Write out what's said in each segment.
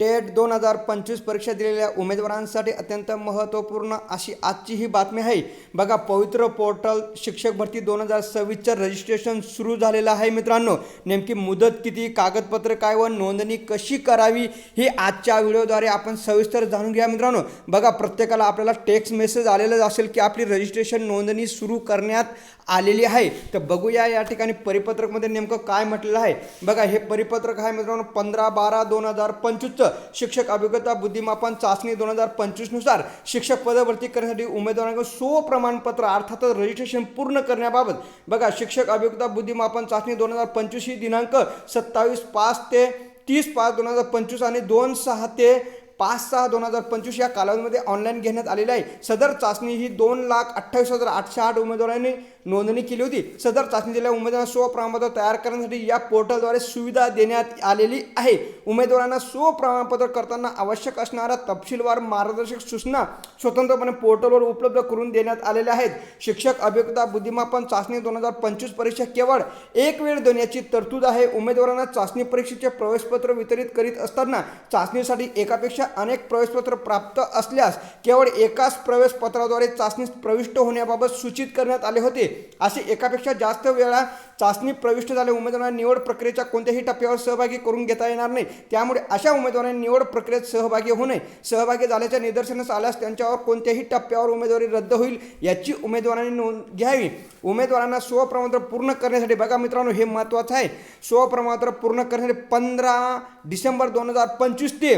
TET दोन हजार पंचवीस परीक्षा दिलेल्या उमेदवारांसाठी अत्यंत महत्त्वपूर्ण अशी आजची ही बातमी आहे. बघा पवित्र पोर्टल शिक्षक भरती दोन हजार सव्वीसचं रजिस्ट्रेशन सुरू झालेलं आहे मित्रांनो. नेमकी मुदत किती कागदपत्र काय व नोंदणी कशी करावी ही आजच्या व्हिडिओद्वारे आपण सविस्तर जाणून घ्या मित्रांनो. बघा प्रत्येकाला आपल्याला टेक्स्ट मेसेज आलेलाच असेल की आपली रजिस्ट्रेशन नोंदणी सुरू करण्यात आलेली आहे. तर बघूया या ठिकाणी परिपत्रकमध्ये नेमकं काय म्हटलेलं आहे. बघा हे परिपत्रक आहे मित्रांनो पंधरा बारा दोन हजार पंचवीसचं. शिक्षक अभिज्ञता बुद्धिमापन चाचणी दोन हजार पंचवीसनुसार शिक्षक पदभरती करण्यासाठी उमेदवारांकडून स्व प्रमाणपत्र अर्थातच रजिस्ट्रेशन पूर्ण करण्याबाबत. बघा शिक्षक अभिज्ञता बुद्धिमापन चाचणी दोन हजार पंचवीस ही दिनांक सत्तावीस पाच ते तीस पाच दोन हजार पंचवीस आणि दोन सहा ते पाच सहा दोन हजार पंचवीस या कालावधीमध्ये ऑनलाईन घेण्यात आलेली आहे. सदर चाचणी ही दोन लाख अठ्ठावीस हजार आठशे आठ उमेदवारांनी नोंदणी केली होती. सदर चाचणी दिलेल्या उमेदवारांना स्वप्रमाणपत्र तयार करण्यासाठी या पोर्टलद्वारे सुविधा देण्यात आलेली आहे. उमेदवारांना स्वप्रमाणपत्र करताना आवश्यक असणाऱ्या तपशीलवार मार्गदर्शक सूचना स्वतंत्रपणे पोर्टलवर उपलब्ध करून देण्यात आलेल्या आहेत. शिक्षक अभिज्ञता बुद्धिमापन चाचणी दोन हजार पंचवीस परीक्षा केवळ एक वेळ देण्याची तरतूद आहे. उमेदवारांना चाचणी परीक्षेचे प्रवेशपत्र वितरित करीत असताना चाचणीसाठी एकापेक्षा अनेक प्रवेशपत्र प्राप्त असल्यास केवळ एकाच प्रवेशपत्राद्वारे चाचणीस प्रविष्ट होण्याबाबत सूचित करण्यात आले होते. असे एकापेक्षा जास्त वेळा चाचणी प्रविष्ट झाले उमेदवारांना निवड प्रक्रियेच्या कोणत्याही टप्प्यावर सहभागी करून घेता येणार नाही. त्यामुळे अशा उमेदवारांनी निवड प्रक्रियेत सहभागी होऊ नये. सहभागी झाल्याच्या निदर्शनास आल्यास त्यांच्यावर कोणत्याही टप्प्यावर उमेदवारी रद्द होईल याची उमेदवारांनी नोंद घ्यावी. उमेदवारांना स्वप्रमाणपत्र पूर्ण करण्यासाठी बघा मित्रांनो हे महत्त्वाचं आहे. स्वप्रमाणपत्र पूर्ण करण्यासाठी पंधरा डिसेंबर दोन हजार पंचवीस ते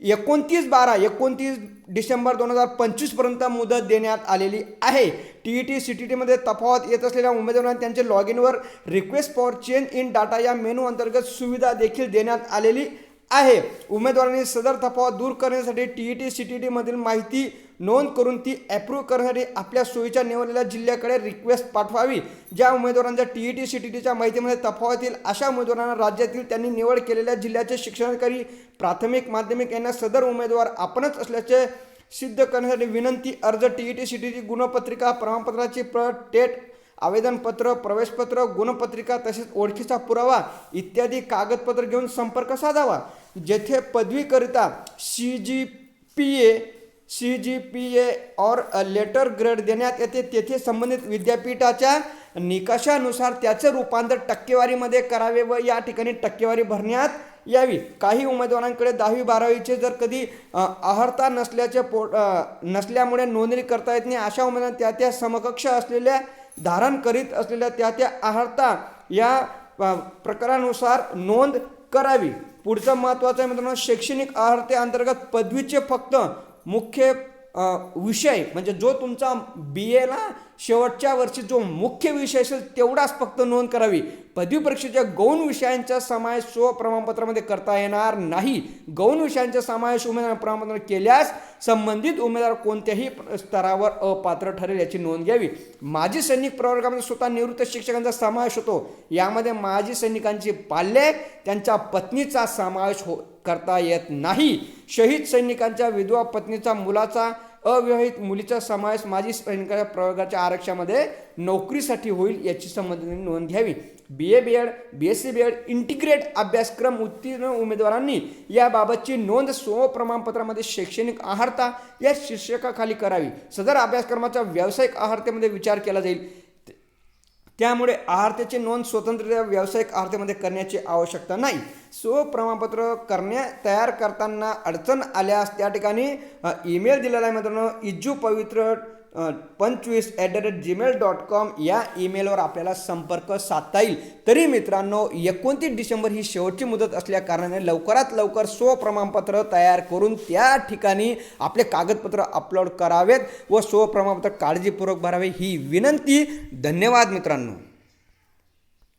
एकोणतीस बारा एकोणतीस डिसेंबर दोन हजार पंचवीसपर्यंत मुदत देण्यात आलेली आहे. T E T C T टीमध्ये तफावत येत असलेल्या उमेदवारांना त्यांचे log इनवर request for change in data या मेनू अंतर्गत सुविधा देखील देण्यात आलेली आहे. उमेदवारांनी सदर तफावत दूर करण्यासाठी T E T C T टीमधील माहिती नोंद करून ती ॲप्रूव्ह करण्यासाठी आपल्या सोयीच्या निवडलेल्या जिल्ह्याकडे रिक्वेस्ट पाठवावी. ज्या उमेदवारांच्या T E T C T टीच्या माहितीमध्ये तफावत येईल अशा उमेदवारांना राज्यातील त्यांनी निवड केलेल्या जिल्ह्याचे शिक्षणाधिकारी प्राथमिक माध्यमिक यांना सदर उमेदवार आपणच असल्याचे सिद्ध करण्यासाठी विनंती अर्ज T E T C T T गुणपत्रिका प्रमाणपत्राची प्रत टेट आवेदनपत्र प्रवेशपत्र गुणपत्रिका तसेच ओळखीचा पुरावा इत्यादी कागदपत्र घेऊन संपर्क साधावा. जेथे पदवीकरिता C G P A C G P A or letter grade देण्यात येते. तेथे संबंधित विद्यापीठाच्या निकषानुसार त्याचे रूपांतर टक्केवारीमध्ये करावे व या ठिकाणी टक्केवारी भरण्यात यावी. काही उमेदवारांकडे दहावी बारावीचे जर कधी अ, नसल्याचे पो नसल्यामुळे नोंदणी करता येत नाही. अशा उमेदवार त्या त्या समकक्ष असलेल्या धारण करीत असलेल्या त्या त्या अर्हता या प्रकारानुसार नोंद करावी. पुढचं महत्त्वाचं आहे मित्रांनो शैक्षणिक अर्हतेअंतर्गत पदवीचे फक्त मुख्य विषय म्हणजे जो तुमचा बी एला शेवटच्या वर्षी जो मुख्य विषय असेल तेवढाच फक्त नोंद करावी. पदवी परीक्षेच्या गौण विषयांचा समावेश स्व प्रमाणपत्रामध्ये करता येणार नाही. गौण विषयांचा समावेश उमेदवार प्रमाणपत्र केल्यास संबंधित उमेदवार कोणत्याही स्तरावर अपात्र ठरेल याची नोंद घ्यावी. माजी सैनिक प्रवर्गामध्ये स्वतः निवृत्त शिक्षकांचा समावेश होतो. यामध्ये माजी सैनिकांची पाल्य त्यांच्या पत्नीचा समावेश हो करता येत नाही. शहीद सैनिकांच्या विधवा पत्नीचा मुलाचा अविवाहित मुलीचा समावेश माजी सैनिकाच्या प्रयोगाच्या आरक्षणामध्ये नोकरीसाठी होईल याची संबंधित नोंद घ्यावी. B A B Ed B S C B Ed integrate अभ्यासक्रम उत्तीर्ण उमेदवारांनी याबाबतची नोंद स्व प्रमाणपत्रामध्ये शैक्षणिक आहारता या शीर्षकाखाली करावी. सदर अभ्यासक्रमाच्या व्यावसायिक आहारतेमध्ये विचार केला जाईल. त्यामुळे आहारतेची नोंद स्वतंत्ररित्या व्यावसायिक आहारतेमध्ये करण्याची आवश्यकता नाही. सो प्रमाणपत्र करण्या तयार करताना अडचण आल्यास त्या ठिकाणी ईमेल दिलेला आहे मित्रांनो इज्जू पवित्र पंचवीस at the rate Gmail dot com या ईमेलवर आपल्याला संपर्क साधता येईल. तरी मित्रांनो एकोणतीस डिसेंबर ही शेवटची मुदत असल्या कारणाने लवकरात लवकर स्व प्रमाणपत्र तयार करून त्या ठिकाणी आपले कागदपत्र अपलोड करावेत व स्व प्रमाणपत्र काळजीपूर्वक भरावे ही विनंती. धन्यवाद मित्रांनो.